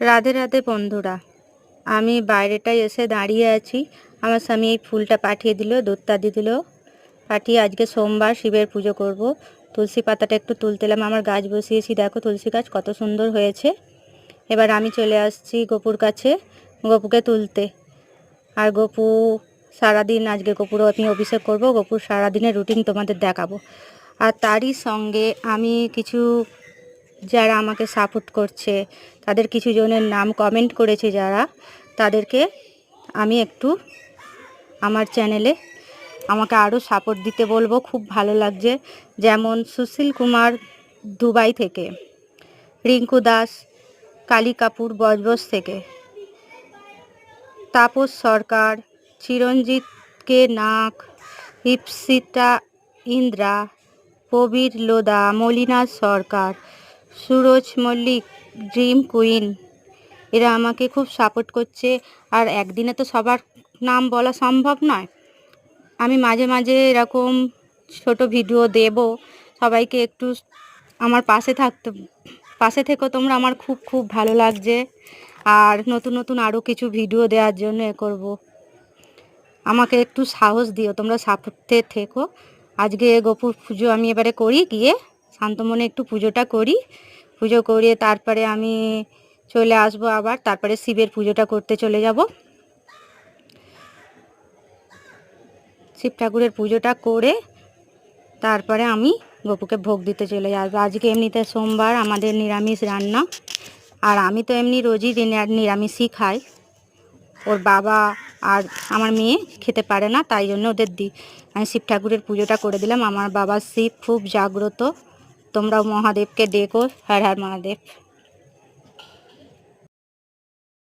রাধে রাধে বন্ধুরা। আমি বাইরেটায় এসে দাঁড়িয়ে আছি। আমার স্বামী এই ফুলটা পাঠিয়ে দিল দত্তাদি দিল। পাঠিয়ে আজকে সোমবার শিবের পুজো করব। তুলসী পাতাটা একটু তুলতেলাম, আমার গাছ বসিয়েছি। দেখো তুলসী গাছ কত সুন্দর হয়েছে। এবার আমি চলে আসছি গপুর কাছে, গপুকে তুলতে। আর গপু, সারাদিন আজকে গপুরও আমি অভিষেক করব। গপুর সারাদিনের রুটিন তোমাদের দেখাবো। আর তারই সঙ্গে আমি কিছু যারা আমাকে সাপোর্ট করছে, তাদের কিছু জনের নাম কমেন্ট করেছে যারা, তাদেরকে আমি একটু আমার চ্যানেলে আমাকে আরও সাপোর্ট দিতে বলব। খুব ভালো লাগছে। যেমন সুশীল কুমার দুবাই থেকে, রিঙ্কু দাস, কালী কাপুর বজবজ থেকে, তাপস সরকার, চিরঞ্জিত কে নাক ইপসিতা ইন্দ্রা, প্রবীর লোদা, মলিনা সরকার সুরজ মল্লিক ড্রিম কুইন এরা আমাকে খুব সাপোর্ট করছে। আর একদিনে তো সবার নাম বলা সম্ভব নয়। আমি মাঝে মাঝে এরকম ছোট ভিডিও দেব, সবাইকে একটু আমার পাশে থাকতে, পাশে থেকেও তোমরা, আমার খুব খুব ভালো লাগছে। আর নতুন নতুন আরও কিছু ভিডিও দেওয়ার জন্য এ করব। আমাকে একটু সাহস দিও, তোমরা সাপোর্টে থেকো। আজকে গোপুর পুজো আমি এবারে করি গিয়ে। শান্ত মনে একটু পুজোটা করি। পুজো করিয়ে তারপরে আমি চলে আসব আবার, তারপরে শিবের পুজোটা করতে চলে যাব। শিব ঠাকুরের পুজোটা করে তারপরে আমি গপুকে ভোগ দিতে চলে যাব। আজকে এমনিতে সোমবার, আমাদের নিরামিষ রান্না। আর আমি তো এমনি রোজই নিরামিষই খাই। ওর বাবা আর আমার মেয়ে খেতে পারে না, তাই জন্য ওদের দিই আমি শিব ঠাকুরের পুজোটা করে দিলাম। আমার বাবা শিব খুব জাগ্রত। তোমরাও মহাদেবকে ডেকো হর হর মহাদেব